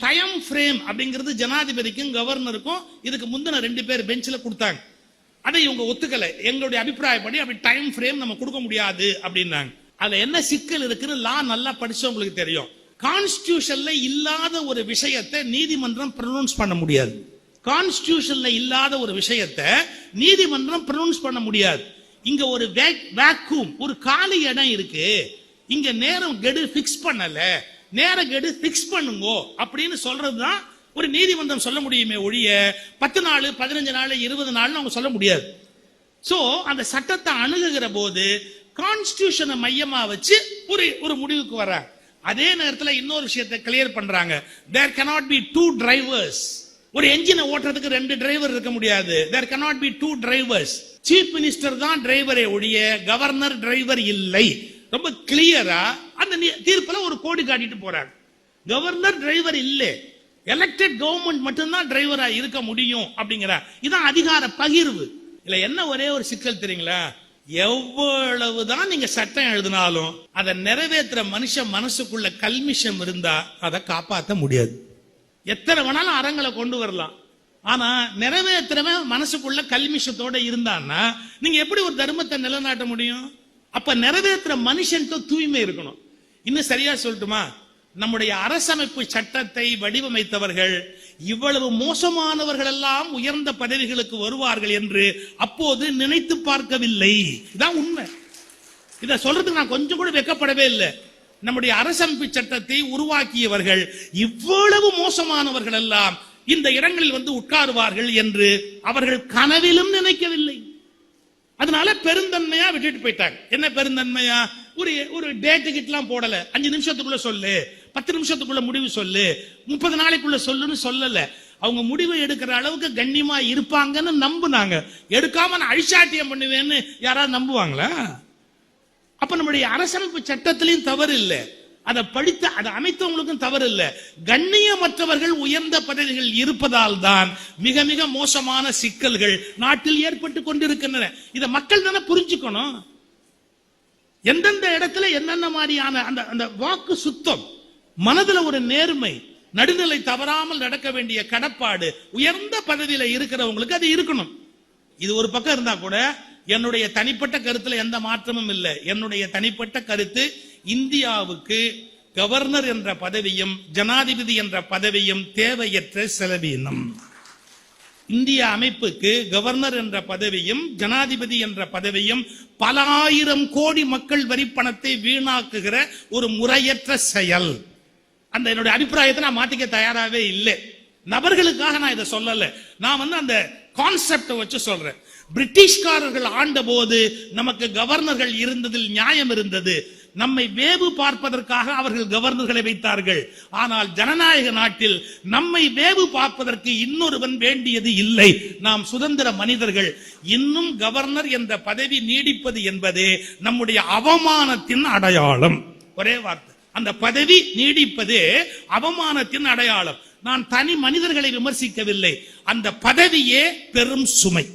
Time frame அப்படிங்கிறது ஜனாதிபதிக்கும் கவர்னருக்கும் இதுக்கு முந்தின ரெண்டு பேர் பெஞ்சில் கொடுத்தாங்க. அதை இவங்க ஒத்துக்கலை. எங்களுடைய அபிப்பிராயப்படி அப்படி டைம் ஃப்ரேம் நம்ம கொடுக்க முடியாது அப்படின்னாங்க. அதுல என்ன சிக்கல் இருக்குன்னு லா நல்லா படிச்சவங்களுக்கு தெரியும். கான்ஸ்டியூஷன்ல இல்லாத ஒரு விஷயத்தை நீதிமன்றம் ப்ரொனவுன்ஸ் பண்ண முடியாது. கான்ஸ்டியூஷன்ல இல்லாத ஒரு விஷயத்தை நீதிமன்றம் ப்ரொனவுன்ஸ் பண்ண முடியாது. இங்க ஒரு வேக்கூம் ஒரு காலி இடம் இருக்கு. இங்க நேரம் கெடு ஃபிக்ஸ் பண்ணல. நேர கெடு ஃபிக்ஸ் பண்ணுங்கோ அப்படின்னு சொல்றதுதான் ஒரு நீதிமன்றம் சொல்ல முடியுமே ஒழிய பத்து நாள் பதினஞ்சு நாள் இருபது நாள்னு அவங்க சொல்ல முடியாது. ஸோ அந்த சட்டத்தை அணுகுகிற போது கான்ஸ்டியூஷனை மையமா வச்சு ஒரு ஒரு முடிவுக்கு வர்றாங்க அதே நேரத்தில் இன்னொரு விஷயத்தை கிளியர் பண்றாங்க. There cannot be two drivers ஒரு என்ஜினை ஓட்டுறதுக்கு ரெண்டு டிரைவர் இருக்க முடியாது. There cannot be two drivers chief minister தான் டிரைவரே ஒழிய கவர்னர் டிரைவர் இல்லை. ரொம்ப கிளியரா அந்த தீர்ப்பில் தீர்ப்புல ஒரு கோடி காட்டிட்டு போறாங்க கவர்னர் டிரைவர் இல்லை. எலெக்டட் கவர்மெண்ட் மட்டும்தான் டிரைவரா இருக்க முடியும் அப்படிங்கிற இதான் அதிகார பகிர்வு. இல்ல என்ன ஒரே ஒரு சிக்கல் தெரியுங்களா? எவ்வளவுதான் நீங்க சட்டம் எழுதினாலும் அதை நிறைவேற்றுற மனுஷன் மனசுக்குள்ள கல்மிஷம் இருந்தா அதை காப்பாற்ற முடியாது. எத்தனை வேணாலும் அறங்களை கொண்டு வரலாம். ஆனா நிறைவேற்றுறவன் மனசுக்குள்ள கல்மிஷத்தோட இருந்தான்னா நீங்க எப்படி ஒரு தர்மத்தை நிலைநாட்ட முடியும்? அப்ப நிறைவேற்றுற மனுஷன்ட்டு தூய்மை இருக்கணும். இன்னும் சரியா சொல்லட்டுமா? நம்முடைய அரசமைப்பு சட்டத்தை வடிவமைத்தவர்கள் இவ்வளவு மோசமானவர்கள் எல்லாம் உயர்ந்த பதவிகளுக்கு வருவார்கள் என்று அப்போது நினைத்து பார்க்கவில்லை. இதான் உண்மை. இதை சொல்றதுக்கு நான் கொஞ்சம் கூட வெக்கப்படவே இல்லை. நம்முடைய அரசமைப்பு சட்டத்தை உருவாக்கியவர்கள் இவ்வளவு மோசமானவர்கள் எல்லாம் இந்த இடங்களில் வந்து உட்காருவார்கள் என்று அவர்கள் கனவிலும் நினைக்கவில்லை. அதனால பெருந்தன்மையா விட்டுட்டு போயிட்டாங்க. என்ன பெருந்தன்மையா? ஒரு ஒரு டேட்டு கிட்டலாம் போடல. அஞ்சு நிமிஷத்துக்குள்ள சொல்லு. பத்து நிமிஷத்துக்குள்ள முடிவு சொல்லு. முப்பது நாளைக்குள்ள சொல்லுன்னு சொல்லல. அவங்க முடிவு எடுக்கிற அளவுக்கு கண்ணியமா இருப்பாங்கன்னு நம்புனாங்க. எடுக்காம நான் அழிச்சாட்டியம் பண்ணுவேன்னு யாராவது நம்புவாங்களா? அப்ப நம்முடைய அரசமைப்பு சட்டத்திலையும் தவறு இல்லை. அதை படித்த அதை அமைத்தவங்களுக்கும் தவறு இல்லை. கண்ணியமற்றவர்கள் உயர்ந்த பதவிகள் இருப்பதால் தான் மிக மிக மோசமான சிக்கல்கள் நாட்டில் ஏற்பட்டு கொண்டிருக்கின்றன. இதை மக்கள் தானே புரிஞ்சுக்கணும். எந்தெந்த இடத்துல என்னென்ன மாதிரியான அந்த அந்த வாக்கு சுத்தம் மனதுல ஒரு நேர்மை நடுநிலை தவறாமல் நடக்க வேண்டிய கடப்பாடு உயர்ந்த பதவியில இருக்கிறவங்களுக்கு அது இருக்கணும். இது ஒரு பக்கம் இருந்தா கூட என்னுடைய தனிப்பட்ட கருத்துல எந்த மாற்றமும் இல்லை. என்னுடைய தனிப்பட்ட கருத்து இந்தியாவுக்கு கவர்னர் என்ற பதவியும் ஜனாதிபதி என்ற பதவியும் தேவையற்ற செலவீனம். இந்திய அமைப்புக்கு கவர்னர் என்ற பதவியும் ஜனாதிபதி என்ற பதவியும் பல ஆயிரம் கோடி மக்கள் வரி பணத்தை வீணாக்குகிற ஒரு முறையற்ற செயல். அந்த என்னுடைய அபிப்பிராயத்தை நான் மாத்திக்க தயாராகவே இல்லை. நபர்களுக்காக நான் இதை சொல்லல. நான் வந்து அந்த கான்செப்டை வச்சு சொல்றேன். பிரிட்டிஷ்காரர்கள் ஆண்ட போது நமக்கு கவர்னர்கள் இருந்ததில் நியாயம் இருந்தது. நம்மை வேவு பார்ப்பதற்காக அவர்கள் கவர்னர்களை வைத்தார்கள். ஆனால் ஜனநாயக நாட்டில் நம்மை வேவு பார்ப்பதற்கு இன்னொருவன் வேண்டியது இல்லை. நாம் சுதந்திர மனிதர்கள். இன்னும் கவர்னர் என்ற பதவி நீடிப்பது என்பதே நம்முடைய அவமானத்தின் அடையாளம். ஒரே வார்த்தை. அந்த பதவி நீடிப்பது அவமானத்தின் அடையாளம். நான் தனி மனிதர்களை விமர்சிக்கவில்லை. அந்த பதவியே பெரும் சுமை.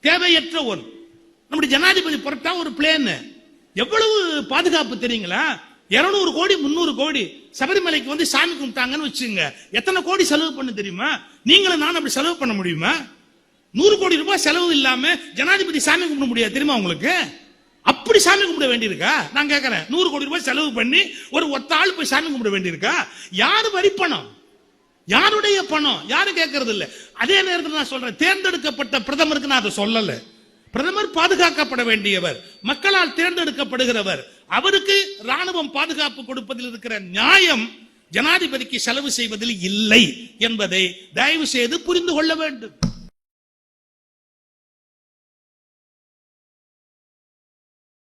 தேவையற்ற ஒன்று. நம்முடைய ஜனாதிபதி புறத்தா ஒரு பிளேன்னு எவ்வளவு பாதுகாப்பு தெரியுங்களா? இருநூறு கோடி முந்நூறு கோடி. சபரிமலைக்கு வந்து சாமி கும்பிட்டாங்கன்னு வச்சுங்க எத்தனை கோடி செலவு பண்ண தெரியுமா? நீங்களும் நான் அப்படி செலவு பண்ண முடியுமா? நூறு கோடி ரூபாய் செலவு இல்லாம ஜனாதிபதி சாமி கும்பிட முடியாது தெரியுமா உங்களுக்கு? அப்படி சாமி கும்பிட வேண்டியிருக்கா? நான் கேட்கறேன் நூறு கோடி ரூபாய் செலவு பண்ணி ஒரு ஒத்த ஆள் போய் சாமி கும்பிட வேண்டியிருக்கா? யாரு வரி பணம்? யாருடைய பணம்? யாரும் கேட்கறது இல்லை அதே நேரத்தில் நான் சொல்றேன் தேர்ந்தெடுக்கப்பட்ட பிரதமருக்கு நான் அதை சொல்லலை. பிரதமர் பாதுகாக்கப்பட வேண்டியவர் மக்களால் தேர்ந்தெடுக்கப்படுகிறவர் அவருக்கு ராணுவம் பாதுகாப்பு கொடுப்பதில் இருக்கிற நியாயம் ஜனாதிபதிக்கு செலவு செய்வதில் இல்லை என்பதை தயவு செய்து புரிந்து கொள்ள வேண்டும்.